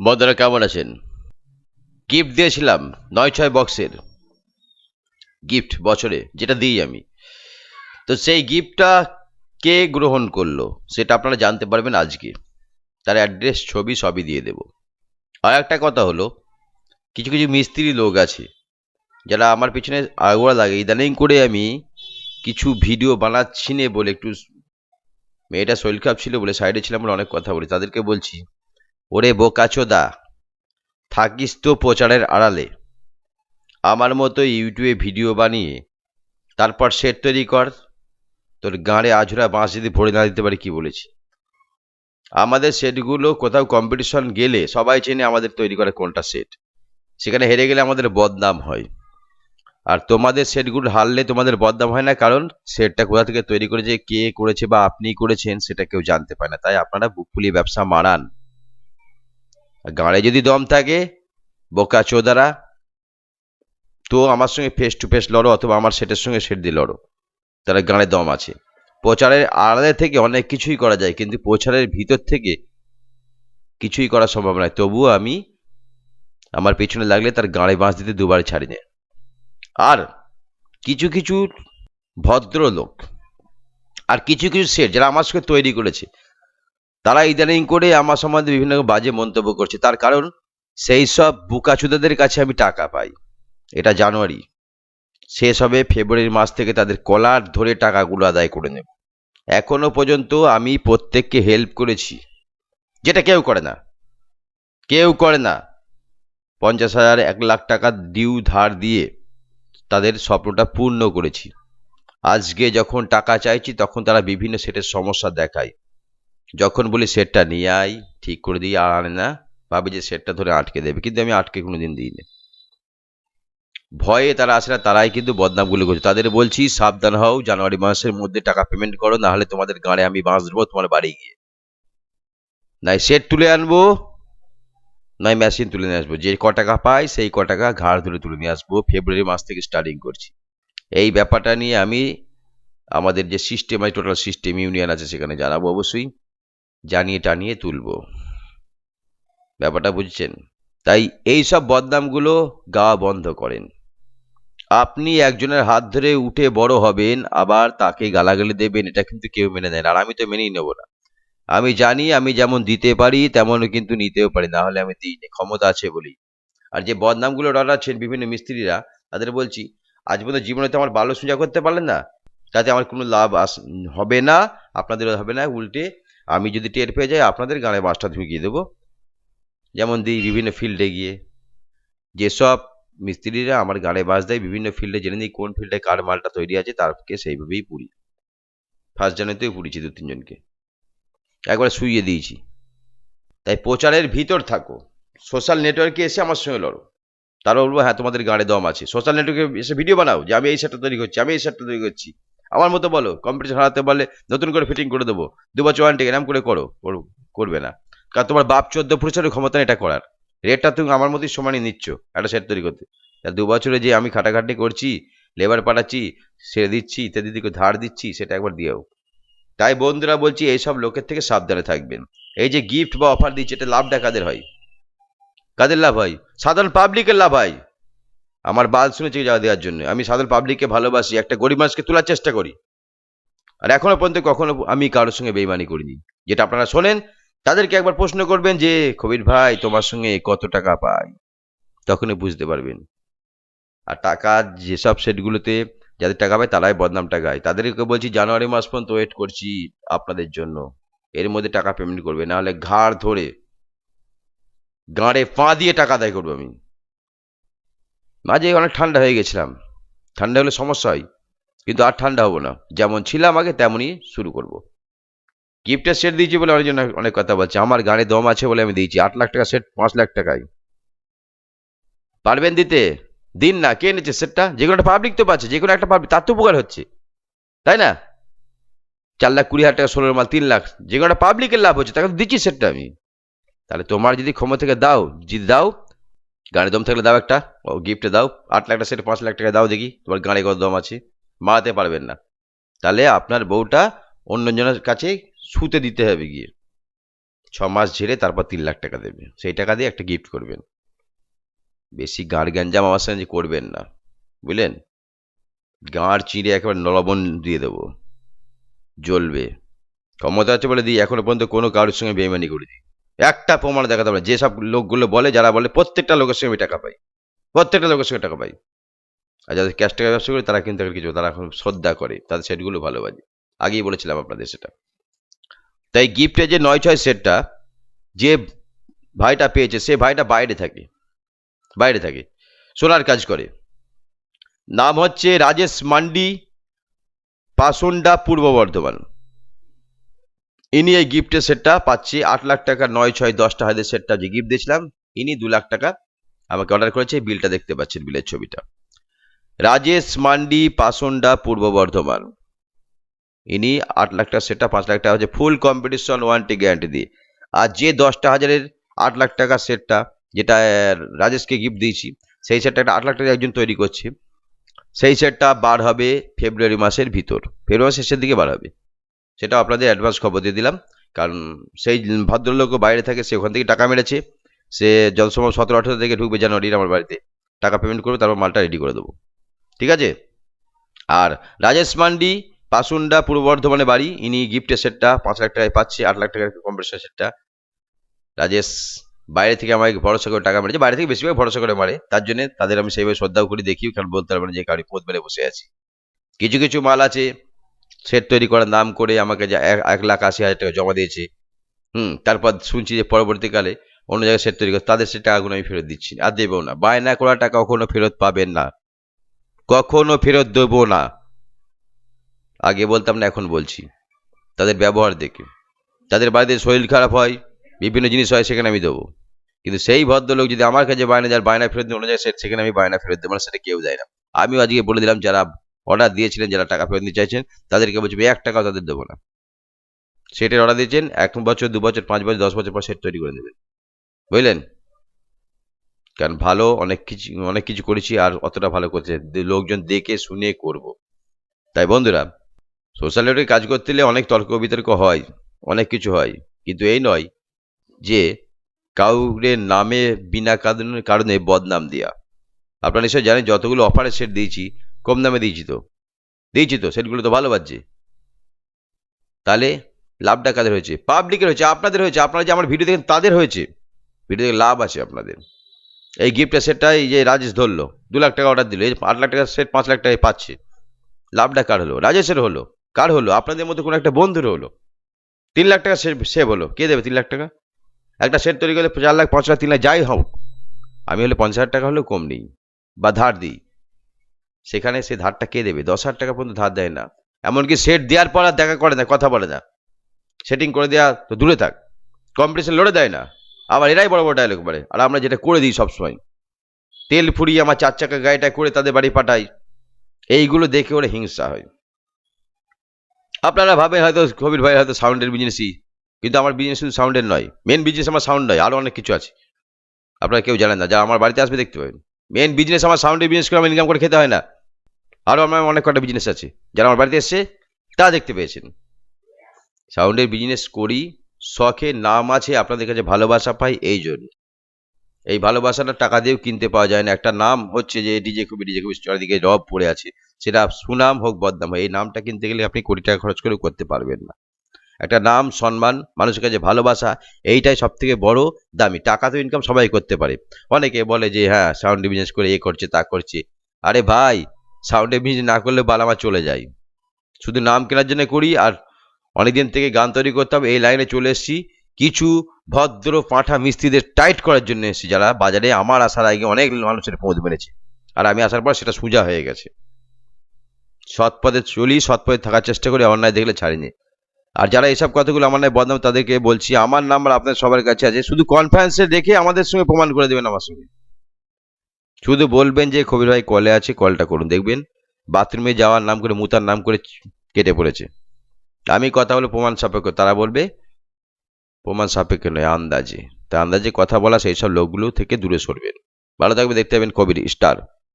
বন্ধুরা কেমন আছেন? গিফট দিয়েছিলাম নয় ছয় বক্সের গিফট বছরে, যেটা দিই আমি। তো সেই গিফটটা কে গ্রহণ করল, সেটা আপনারা জানতে পারবেন আজকে। তার অ্যাড্রেস ছবি সবই দিয়ে দেব। আর একটা কথা হলো, কিছু কিছু মিস্ত্রি লোক আছে, যারা আমার পিছনে আগোড়া লাগে। ইদানিং করে আমি কিছু ভিডিও বানাচ্ছি নে বলে একটু মেয়েটা শরীর খারাপ ছিল বলে সাইডে ছিলাম বলে অনেক কথা বলি। তাদেরকে বলছি ওরে বোকাচোদা থাকিস তো প্রচারের আড়ালে। আমার মতো ইউটিউবে ভিডিও বানিয়ে, তারপর সেট তৈরি কর। তোর গাঁড়ে আঝুরা বাঁশ যদি ভরে না দিতে পারে, কি বলেছি? আমাদের সেটগুলো কোথাও কম্পিটিশন গেলে সবাই চেনে আমাদের তৈরি করে কোনটা সেট। সেখানে হেরে গেলে আমাদের বদনাম হয়। আর তোমাদের সেটগুলো হারলে তোমাদের বদনাম হয় না, কারণ সেটটা কোথা থেকে তৈরি করেছে, কে করেছে বা আপনি করেছেন, সেটা কেউ জানতে পারে না। তাই আপনারা বুক ফুলিয়ে ব্যবসা মারান। গাঁড়ে যদি দম থাকে, বোকা চোদারা, তো আমার সঙ্গে ফেস টু ফেস লড়ো অথবা আমার সেটের সঙ্গে সেট দিয়ে লড়ো। তারা গাঁড়ে দম আছে। প্রচারের আড়ালে থেকে অনেক কিছুই করা যায়, কিন্তু প্রচারের ভিতর থেকে কিছুই করা সম্ভব নয়। তবুও আমি আমার পেছনে লাগলে তার গাঁড়ে বাঁশ দিতে দুবার ছাড়ি না। আর কিছু কিছু ভদ্রলোক, আর কিছু কিছু সেট যারা আমার সঙ্গে তৈরি করেছে তারা ইদানিং করে আমার সম্বন্ধে বিভিন্ন বাজে মন্তব্য করছে। তার কারণ সেই সব বুকাচুদাদের কাছে আমি টাকা পাই। এটা জানুয়ারি। শেষ হবে ফেব্রুয়ারি মাস থেকে তাদের কলার ধরে টাকাগুলো আদায় করে নেব। এখনও পর্যন্ত আমি প্রত্যেককে হেল্প করেছি। যেটা কেউ করে না। কেউ করে না। পঞ্চাশ হাজার এক লাখ টাকা ডিউ ধার দিয়ে তাদের স্বপ্নটা পূর্ণ করেছি। আজকে যখন টাকা চাইছি, তখন তারা বিভিন্ন সেটের সমস্যা দেখায়। যখন বলি সেটটা নিয়ে আই ঠিক করে দিই, আর আনে না, ভাবে যে সেটটা ধরে আটকে দেবে, কিন্তু আমি আটকে কোনোদিন দিই না ভয়ে তারা আসে না, তারাই কিন্তু বদনামগুলো করছে। তাদের বলছি, সাবধান হও, জানুয়ারি মাসের মধ্যে টাকা পেমেন্ট করো না হলে তোমাদের গাঁড়ে আমি বাঁশ দেবো তোমার বাড়ি গিয়ে। নাই সেট তুলে আনব নয় মেশিন তুলে নিয়ে আসব। যে ক টাকা পাই সেই ক টাকা ঘাড় ধরে তুলে নিয়ে আসব। ফেব্রুয়ারি মাস থেকে স্টার্টিং করছি। এই ব্যাপারটা নিয়ে আমি, আমাদের যে সিস্টেম আছে টোটাল সিস্টেম ইউনিয়ন আছে সেখানে জানাব অবশ্যই। জানিয়ে টানিয়ে তুলবো। ব্যাপারটা বুঝছেন? তাই এই সব বদনামগুলো গাওয়া বন্ধ করেন। আপনি একজনের হাত ধরে উঠে বড় হবেন, আবার তাকে গালাগালি দেবেন, এটা কিন্তু কেউ মেনে নেয় আর আমি তো মেনেই নেব না। আমি জানি আমি যেমন দিতে পারি তেমন কিন্তু নিতেও পারি, না হলে আমি দিই না, ক্ষমতা আছে বলি। আর যে বদনামগুলো ডরাচ্ছেন বিভিন্ন মিস্ত্রিরা, তাদের বলছি, আজ পর্যন্ত জীবনে তো আমার বাল্য সোজা করতে পারলেন না, তাতে আমার কোনো লাভ আস, হবে না, আপনাদেরও হবে না, উল্টে আমি যদি টের পেয়ে যাই, আপনাদের গানে বাসটা ঢুকিয়ে দেবো। যেমন দিই বিভিন্ন ফিল্ডে গিয়ে। যেসব মিস্ত্রিরা আমার গানে বাস দেয়, বিভিন্ন ফিল্ডে জেনে নিই কোন ফিল্ডে কার মালটা তৈরি আছে, তারকে সেইভাবেই পুরি ফার্স্ট জানুয়ারিতেও পুড়িয়েছি দু তিনজনকে একবার শুইয়ে দিয়েছি। তাই প্রচারের ভিতর থাকো। সোশ্যাল নেটওয়ার্কে এসে আমার সঙ্গে লড়ো। তারা বলব হ্যাঁ তোমাদের গাড়ে দম আছে। সোশ্যাল নেটওয়ার্কে এসে ভিডিও বানাও যে, আমি এই সেটটা তৈরি করছি, আমি এই সেটটা তৈরি করছি। আমার মতো বলো কম্পিটিশন হারাতে পারলে নতুন করে ফিটিং করে দেবো। দু বছর ওয়ারেন্টি এরম করে করো, করো- করবে না। কারণ তোমার বাপ চোদ্দ পুরুষের ক্ষমতা এটা করার। রেটটা তুমি আমার মতোই সমানই নিচ্ছ, একটা সেট তৈরি করতে। তা দু বছরে যে আমি খাটাখাটি করছি লেবার পাঠাচ্ছি, ছেড়ে দিচ্ছি, ইত্যাদি দিকে ধার দিচ্ছি, সেটা একবার দিয়েও তাই বন্ধুরা বলছি, এইসব লোকের থেকে সাবধানে থাকবেন। এই যে গিফট বা অফার দিচ্ছে, এটা লাভটা কাদের হয়? কাদের লাভ হয়? সাধারণ পাবলিকের লাভ হয়। আমার বাল শুনেছে যাওয়া দেওয়ার জন্য। আমি সাধারণ পাবলিককে ভালোবাসি, একটা গরিব মানুষকে তোলার চেষ্টা করি। আর এখনও পর্যন্ত কখনো আমি কারোর সঙ্গে বেইমানি করিনি। যেটা আপনারা শোনেন, তাদেরকে একবার প্রশ্ন করবেন যে কবির ভাই, তোমার সঙ্গে কত টাকা পাই? তখনই বুঝতে পারবেন। আর টাকা, যেসব সেটগুলোতে যাদের টাকা পায়, তারাই বদনামটা গায়। তাদেরকে বলছি, জানুয়ারি মাস পর্যন্ত ওয়েট করছি আপনাদের জন্য। এর মধ্যে টাকা পেমেন্ট করবে। না হলে ঘাড় ধরে, গাঁড়ে পা দিয়ে টাকা আদায় করব আমি। মাঝে অনেক ঠান্ডা হয়ে গেছিলাম। ঠান্ডা হলে সমস্যা হয়, কিন্তু আর ঠান্ডা হব না। যেমন ছিলাম আগে, তেমনই শুরু করব। গিফটের সেট দিয়েছি বলে অনেকজন অনেক কথা বলছে। আমার গানে দম আছে বলে আমি দিয়েছি। আট লাখ টাকা সেট, পাঁচ লাখ টাকায়। পারবেন দিতে? দিন না। কে নিচ্ছে সেটটা? যে কোনো একটা পাবলিক তো পাচ্ছে, যে কোনো একটা পাবলিক তার তো উপকার হচ্ছে। তাই না? চার লাখ কুড়ি হাজার টাকা ষোলো মাল, তিন লাখ। যে কোনো একটা পাবলিকের লাভ হচ্ছে, তাকে তো দিচ্ছি সেটটা আমি। তাহলে তোমার যদি ক্ষমতা থেকে দাও, যদি দাও গানে দম থাকলে দাও একটা। ও গিফটে দাও। আট লাখ টাকা সেট, পাঁচ লাখ টাকা দাও দেখি। তোমার গানে কত দম আছে? মারাতে পারবেন না। তাহলে আপনার বউটা অন্যজনের কাছে শুতে দিতে হবে গিয়ে। ছ মাস ঝেড়ে তারপর তিন লাখ টাকা দেবে। সেই টাকা দিয়ে একটা গিফট করবেন। বেশি গাঁড় গ্যাঞ্জাম আমার সঙ্গে করবেন না। বুঝলেন? গাঁড় চিঁড়ে একেবারে নলবন দিয়ে দেবো। জ্বলবে। ক্ষমতা আছে বলে দিই, এখনও পর্যন্ত কোনো কারোর সঙ্গে বেইমানি করে দিই একটা প্রমাণ দেখাতে পারে যেসব লোকগুলো বলে, যারা বলে, প্রত্যেকটা লোকের সঙ্গে আমি টাকা পাই। প্রত্যেকটা লোকের সঙ্গে টাকা পাই। আর যাদের ক্যাশ টাকা ব্যবসা করে, তারা কিন্তু কিছু, তারা এখন শ্রদ্ধা করে, তাদের সেটগুলো ভালোবাসে। আগেই বলেছিলাম আপনাদের সেটা। তাই গিফটের যে নয় ছয় সেটটা, যে ভাইটা পেয়েছে, সে ভাইটা বাইরে থাকে। বাইরে থাকে। সোনার কাজ করে। নাম হচ্ছে রাজেশ মান্ডি পাসুন্ডা পূর্ব বর্ধমান। ইনি এই গিফটের সেটটা পাচ্ছি আট লাখ টাকা, নয়, ছয় দশটা হাজার সেটটা যে গিফট দিয়েছিলাম, ইনি দু লাখ টাকা আমাকে অর্ডার করেছে বিলটা দেখতে পাচ্ছেন বিলের ছবিটা। রাজেশ মান্ডি, পাসুন্ডা, পূর্ব বর্ধমান। ইনি আট লাখ টাকা সেটটা পাঁচ লাখ টাকা হচ্ছে ফুল কম্পিটিশন ওয়ারেন্টি গ্যারান্টি দিয়ে। আর যে দশটা হাজারের আট লাখ টাকা সেটটা যেটা রাজেশকে গিফট দিয়েছি, সেই সেটটা একটা আট লাখ টাকা একজন তৈরি করছে। সেই সেটটা বার হবে ফেব্রুয়ারি মাসের ভিতর। ফেব্রুয়ারি শেষের দিকে বার হবে। সেটা আপনাদের অ্যাডভান্স খবর দিয়ে দিলাম। কারণ সেই ভদ্রলোকও বাইরে থাকে, সে ওখান থেকে টাকা মেরেছে। সে যত সময় সতেরো, আঠেরো থেকে ঢুকবে জানুয়ারির আমার বাড়িতে। টাকা পেমেন্ট করবে, তারপর মালটা রেডি করে দেবো। ঠিক আছে? আর রাজেশ মান্ডি, পাসুন্ডা, পূর্ব বর্ধমানে বাড়ি। ইনি গিফটের সেটটা পাঁচ লাখ টাকায় পাচ্ছে, আট লাখ টাকার কম্পিটিশন সেটটা রাজেশ বাইরে থেকে আমাকে ভরসা করে টাকা মেরেছে। বাইরে থেকে বেশিরভাগ ভরসা করে মারে। তার জন্য তাদের আমি সেইভাবে শ্রদ্ধাও করি দেখি কারণ বলতে পারব না যে কারি পথ মেরে বসে আছি। কিছু কিছু মাল আছে। সেট তৈরি করার নাম করে আমাকে এক লাখ আশি হাজার টাকা জমা দিয়েছে। হুম, তারপর শুনছি যে পরবর্তীকালে অন্য জায়গায় সেট তৈরি করে তাদের সে টাকাগুলো আমি ফেরত দিচ্ছি, আর দেবো না। বায়না করা টাকা কখনো ফেরত পাবেন না। কখনো ফেরত দেবো না। আগে বলতাম না, এখন বলছি। তাদের ব্যবহার দেখে। তাদের বাড়িতে শরীর খারাপ হয়, বিভিন্ন জিনিস হয়, সেখানে আমি দেবো। কিন্তু সেই ভদ্রলোক যদি আমার কাছে বায়না যার বায়না ফেরত দিয়ে অন্য জায়গায় সেখানে আমি বায়না ফেরত দেবো না সেটা কেউ দেয় না। আমিও আজকে বলে দিলাম, যারা অর্ডার দিয়েছিলেন, যারা টাকা ফেরত নিতে চাইছেন, তাদেরকে বলছি এক টাকাও তাদের দেবো না। সেটের অর্ডার দিয়েছেন, এক বছর, দু বছর, পাঁচ বছর, দশ বছর পর সেট তৈরি করে দেবেন বুঝলেন? কারণ ভালো অনেক কিছু অনেক কিছু করেছি আর অতটা ভালো করছে লোকজন দেখে শুনে করব। তাই বন্ধুরা সোশ্যাল নেটওয়ার্কে কাজ করতে গেলে অনেক তর্ক বিতর্ক হয়, অনেক কিছু হয়। কিন্তু এই নয় যে কাউরের নামে, বিনা কারণে বদনাম দেওয়া আপনারা নিশ্চয়ই জানেন, যতগুলো অফারের সেট দিয়েছি কম দামে দিয়েছি তো দিয়েছি তো সেটগুলো তো ভালো বাজছে। তাহলে লাভটা কাদের হয়েছে? পাবলিকের হয়েছে, আপনাদের হয়েছে। আপনারা যে আমার ভিডিও দেখেন, তাদের হয়েছে। ভিডিও দেখে লাভ আছে আপনাদের। এই গিফটের সেটটা এই যে রাজেশ ধরলো, দু লাখ টাকা অর্ডার দিল, এই আট লাখ টাকার সেট পাঁচ লাখ টাকায় পাচ্ছে। লাভটা কার হলো? রাজেশের হলো। কার হলো? আপনাদের মধ্যে কোনো একটা বন্ধুর হলো। তিন লাখ টাকা সেভ হলো কে দেবে তিন লাখ টাকা? একটা সেট তৈরি করলে চার লাখ, পাঁচ লাখ, তিন লাখ, যাই হোক। আমি হলে পঞ্চাশ হাজার টাকা হলেও কম নিই। বা ধার দিই। সেখানে সে ধারটা কে দেবে? দশ হাজার টাকা পর্যন্ত ধার দেয় না। এমনকি সেট দেওয়ার পর আর দেখা করে না, কথা বলে না। সেটিং করে দেওয়া তো দূরে থাক। কম্পিটিশন লড়ে দেয় না। আবার এরাই বড় বড় ডায়লগ মারে আর আমরা যেটা করে দিই সবসময়। তেল ফুরিয়ে আমার চার চাকা গাড়িটা করে তাদের বাড়ি পাঠাই। এইগুলো দেখে ওরা হিংসা হয়। আপনারা ভাবেন হয়তো, কবির ভাই হয়তো সাউন্ডের বিজনেসই কিন্তু আমার বিজনেস শুধু সাউন্ডের নয়। মেন বিজনেস আমার সাউন্ড নয় আরও অনেক কিছু আছে। আপনারা কেউ জানেন না, যা আমার বাড়িতে আসবে দেখতে পাবেন। মেন বিজনেস আমার সাউন্ডের বিজনেস করে আমার ইনকাম করে খেতে হয় না। আরও আমার অনেক কটা বিজনেস আছে। যারা আমার বাড়িতে এসছে তা দেখতে পেয়েছেন। সাউন্ডের বিজনেস করি, শখে নাম আছে, আপনাদের কাছে ভালোবাসা পাই, এই জন্য। এই ভালোবাসাটা টাকা দিয়েও কিনতে পাওয়া যায় না। একটা নাম হচ্ছে যে ডিজে কবি ডিজে কবি চারিদিকে রব পড়ে আছে। সেটা সুনাম হোক, বদনাম হোক, এই নামটা কিনতে গেলে আপনি কোটি টাকা খরচ করেও করতে পারবেন না। একটা নাম, সম্মান, মানুষের কাছে ভালোবাসা, এইটাই সব থেকে বড় দামি। টাকা তো ইনকাম সবাই করতে পারে। অনেকে বলে যে হ্যাঁ সাউন্ড বিজনেস করে এ করছে, তা করছে। আরে ভাই সাউন্ডে বিজনেস না করলে বালামা চলে যায়। শুধু নাম কেনার জন্য করি আর অনেকদিন থেকে গান তৈরি করতাম, এই লাইনে চলে এসেছি। কিছু ভদ্র পাঁঠা মিস্ত্রিদের টাইট করার জন্য এসেছি যারা। বাজারে আমার আসার আগে অনেক মানুষের পৌঁছ মেরেছে। আর আমি আসার পর সেটা সোজা হয়ে গেছে। সৎ পথে চলি, সৎ পথে থাকার চেষ্টা করি, অন্যায় দেখলে ছাড়িনি। আর যারা এইসব কথাগুলো আমার নয় বদনাম, তাদেরকে বলছি, আমার নাম্বার আপনার সবার কাছে আছে। শুধু কনফারেন্সে দেখে আমাদের সঙ্গে প্রমাণ করে দেবেন আমার সঙ্গে। শুধু বলবেন যে খবির ভাই কলে আছে, কলটা করুন। দেখবেন বাথরুমে যাওয়ার নাম করে, মুতার নাম করে কেটে পড়েছে। আমি কথা বলে প্রমাণ সাপেক্ষ, তারা বলবে, প্রমাণ সাপেক্ষ নয়, আন্দাজে। তা আন্দাজে কথা বলা সেই সব লোকগুলো থেকে দূরে সরবেন। ভালো থাকবে দেখতে পাবেন কবির স্টার।